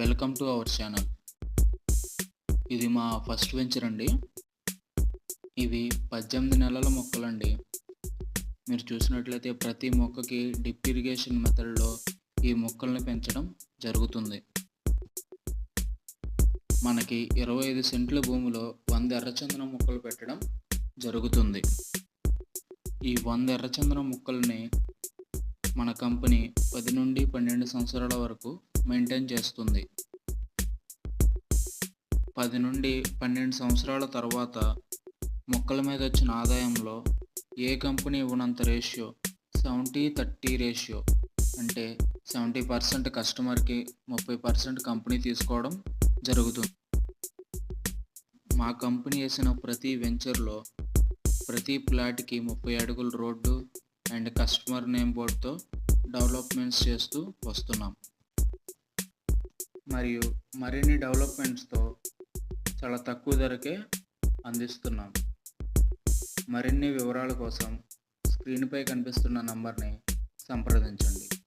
Welcome to our channel. ఇది మా first venture అండి. ఇవి పద్దెనిమిది నెలల మొక్కలండి. మీరు చూసినట్లయితే ప్రతి మొక్కకి డిప్ ఇరిగేషన్ మెథడ్లో ఈ మొక్కల్ని పెంచడం జరుగుతుంది. మనకి ఇరవై ఐదు సెంట్ల భూమిలో వంద ఎర్రచందనం మొక్కలు పెట్టడం జరుగుతుంది. ఈ వంద ఎర్రచందనం మొక్కల్ని మన కంపెనీ పది నుండి పన్నెండు సంవత్సరాల వరకు మెయింటైన్ చేస్తుంది. పది నుండి పన్నెండు సంవత్సరాల తర్వాత మొక్కల మీద వచ్చిన ఆదాయంలో ఏ కంపెనీ ఇవ్వనంత రేషియో? Seventy thirty ratio. అంటే సెవెంటీ పర్సెంట్ కస్టమర్కి ముప్పై పర్సెంట్ కంపెనీ తీసుకోవడం జరుగుతుంది. మా కంపెనీ వేసిన ప్రతి వెంచర్లో ప్రతి ప్లాట్కి ముప్పై అడుగుల రోడ్డు అండ్ కస్టమర్ నేమ్ బోర్డ్తో డెవలప్మెంట్స్ చేస్తూ వస్తున్నాం. మరియు మరిన్ని డెవలప్మెంట్స్తో చాలా తక్కువ ధరకే అందిస్తున్నాం. మరిన్ని వివరాల కోసం స్క్రీన్పై కనిపిస్తున్న నంబర్ని సంప్రదించండి.